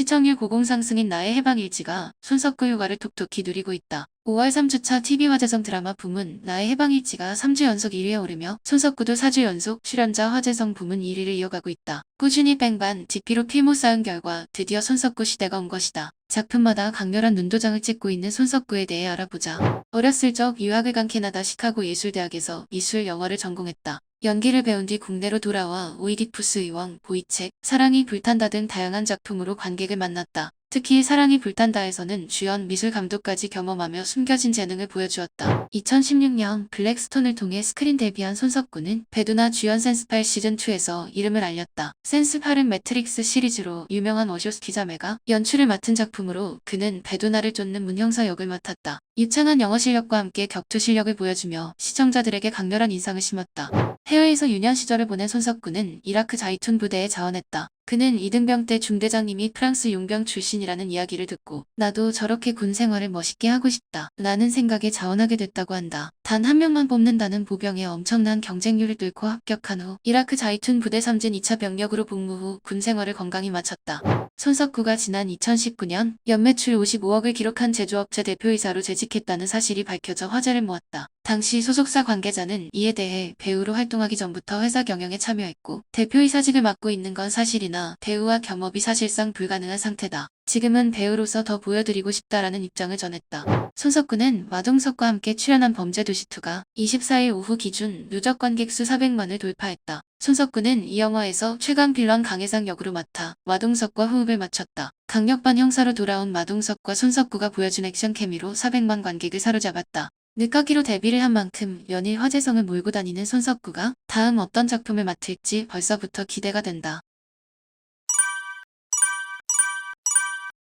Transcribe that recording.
시청률 고공상승인 나의 해방일지가 손석구 휴가를 톡톡히 누리고 있다. 5월 3주차 TV화제성 드라마 부문 나의 해방일지가 3주 연속 1위에 오르며 손석구도 4주 연속 출연자 화제성 부문 1위를 이어가고 있다. 꾸준히 뺑반 지피로 필모 쌓은 결과 드디어 손석구 시대가 온 것이다. 작품마다 강렬한 눈도장을 찍고 있는 손석구에 대해 알아보자. 어렸을 적 유학을 간 캐나다 시카고 예술대학에서 미술 영어를 전공했다. 연기를 배운 뒤 국내로 돌아와 오이디푸스 의왕, 보이책, 사랑이 불탄다 등 다양한 작품으로 관객을 만났다. 특히 사랑이 불탄다에서는 주연 미술 감독까지 겸험하며 숨겨진 재능을 보여주었다. 2016년 블랙스톤을 통해 스크린 데뷔한 손석구는 배두나 주연 센스8 시즌2에서 이름을 알렸다. 센스8은 매트릭스 시리즈로 유명한 워쇼스키 자매가 연출을 맡은 작품으로 그는 배두나를 쫓는 문형사 역을 맡았다. 유창한 영어 실력과 함께 격투 실력을 보여주며 시청자들에게 강렬한 인상을 심었다. 해외에서 유년 시절을 보낸 손석구는 이라크 자이툰 부대에 자원했다. 그는 이등병 때 중대장님이 프랑스 용병 출신이라는 이야기를 듣고 나도 저렇게 군 생활을 멋있게 하고 싶다. 라는 생각에 자원하게 됐다고 한다. 단 한 명만 뽑는다는 보병의 엄청난 경쟁률을 뚫고 합격한 후 이라크 자이툰 부대 삼진 2차 병력으로 복무 후 군 생활을 건강히 마쳤다. 손석구가 지난 2019년 연매출 55억을 기록한 제조업체 대표이사로 재직했다는 사실이 밝혀져 화제를 모았다. 당시 소속사 관계자는 이에 대해 배우로 활동하기 전부터 회사 경영에 참여했고 대표이사직을 맡고 있는 건 사실이나 배우와 겸업이 사실상 불가능한 상태다. 지금은 배우로서 더 보여드리고 싶다라는 입장을 전했다. 손석구는 마동석과 함께 출연한 범죄도시2가 24일 오후 기준 누적 관객 수 400만을 돌파했다. 손석구는 이 영화에서 최강 빌런 강혜상 역으로 맡아 마동석과 호흡을 맞췄다. 강력반 형사로 돌아온 마동석과 손석구가 보여준 액션 케미로 400만 관객을 사로잡았다. 늦가기로 데뷔를 한 만큼 연일 화제성을 몰고 다니는 손석구가 다음 어떤 작품을 맡을지 벌써부터 기대가 된다.